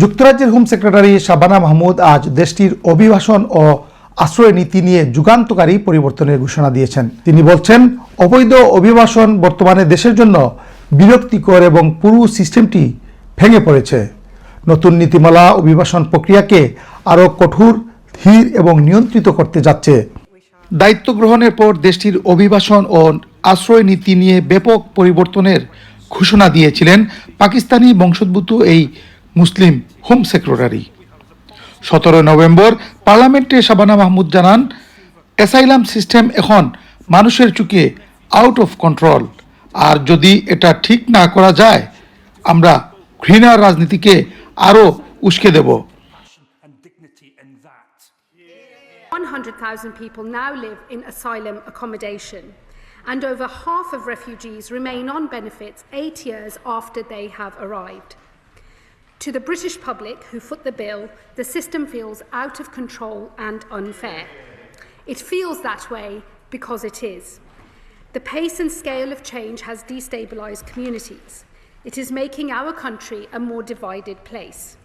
যুক্তরাজ্যের home secretary Shabana Mahmud আজ দেশটির অভিবাসন ও আশ্রয় নীতি নিয়ে যুগান্তকারী পরিবর্তনের ঘোষণা দিয়েছেন। তিনি বলছেন, অবৈধ অভিবাসন বর্তমানে দেশের জন্য বিরক্তিকর এবং পুরো সিস্টেমটি ভেঙে পড়েছে। নতুন নীতিমালা অভিবাসন প্রক্রিয়াকে আরও কঠোর, ধীর এবং নিয়ন্ত্রিত করতে যাচ্ছে। দায়িত্ব গ্রহণের পর দেশটির অভিবাসন ও আশ্রয় নীতি নিয়ে ব্যাপক পরিবর্তনের ঘোষণা দিয়েছিলেন পাকিস্তানি বংশোদ্ভূত এই মুসলিম হোম সেক্রেটারি সতেরো নভেম্বর পার্লামেন্টে শাবানা মাহমুদ জানান অ্যাসাইলাম সিস্টেম এখন মানুষের চুকে আউট অফ কন্ট্রোল আর যদি এটা ঠিক না করা যায় আমরা ঘৃণার রাজনীতিকে আরও উস্কে দেব and dignity in that. 100,000 people now live in asylum accommodation, and over half of refugees remain on benefits eight years after they have arrived. To the British public who foot the bill, the system feels out of control and unfair. It feels that way because it is. The pace and scale of change has destabilised communities. It is making our country a more divided place.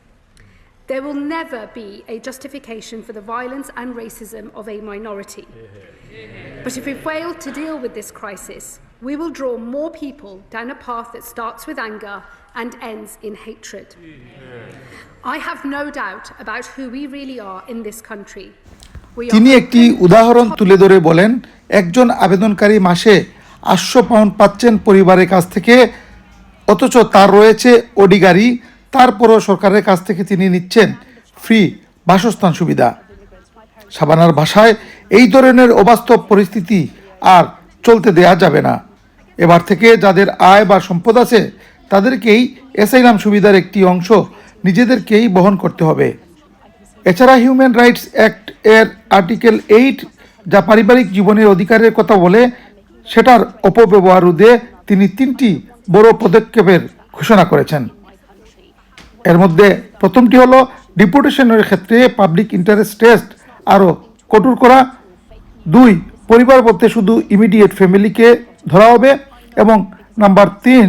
There will never be a justification for the violence and racism of a minority. Yeah. Yeah. But if we fail to deal with this crisis, we will draw more people down a path that starts with anger and ends in hatred. I have no doubt about who we really are in this country. তিনি একটি উদাহরণ তুলে ধরে বলেন একজন আবেদনকারী মাসে আটশো পাউন্ড পাচ্ছেন পরিবারের কাছ থেকে অথচ তার রয়েছে ওডি গাড়ি তারপরও সরকারের কাছ থেকে তিনি নিচ্ছেন ফ্রি বাসস্থান সুবিধা সাবানার ভাষায় এই ধরনের অবাস্তব পরিস্থিতি আর চলতে দেয়া যাবে না এবার থেকে যাদের আয় বা সম্পদ আছে, তাদেরকেই এসাইলাম সুবিধার একটি অংশ নিজেদেরকেই বহন করতে হবে। এছাড়া হিউম্যান রাইটস অ্যাক্ট এর আর্টিকেল এইট যা পারিবারিক জীবনের অধিকারের কথা বলে, সেটার অপব্যবহার রোধে তিনি তিনটি বড় পদক্ষেপের ঘোষণা করেছেন। এর মধ্যে প্রথমটি হলো ডিপুটেশনের ক্ষেত্রে পাবলিক ইন্টারেস্ট টেস্ট আরও কঠোর করা। দুই পরিবার বলতে শুধু ইমিডিয়েট ফ্যামিলিকে ধরা হবে এবং নাম্বার তিন,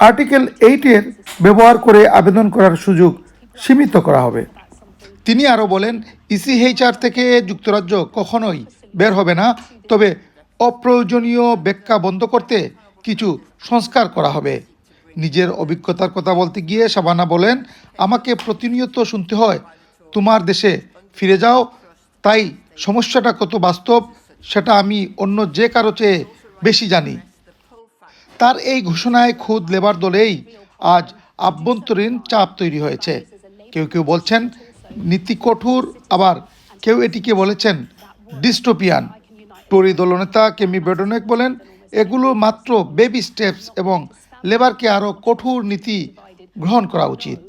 আর্টিকেল এইটের ব্যবহার করে আবেদন করার সুযোগ সীমিত করা হবে। তিনি আরও বলেন ইসিএইচআর থেকে যুক্তরাজ্য কখনোই বের হবে না, তবে অপ্রয়োজনীয় ব্যাখ্যা বন্ধ করতে কিছু সংস্কার করা হবে। নিজের অভিজ্ঞতার কথা বলতে গিয়ে শাবানা বলেন, আমাকে প্রতিনিয়ত শুনতে হয়, তোমার দেশে ফিরে যাও, তাই সমস্যাটা কত বাস্তব, সেটা আমি অন্য যে কারও চেয়ে বেশি জানি। তার এই ঘোষণায় খুদ লেবার দলেই আজ আভ্যন্তরীণ চাপ তৈরি হয়েছে। কেউ কেউ বলছেন, নীতি কঠোর আবার কেউ এটিকে বলেছেন, ডিস্টোপিয়ান টরি দলনেতা কেমি বেডনেক বলেন, এগুলো মাত্র বেবি স্টেপস এবং লেবারকে আরও কঠোর নীতি গ্রহণ করা উচিত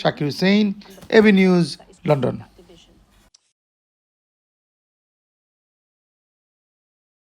Shakir Hussain AB news, London.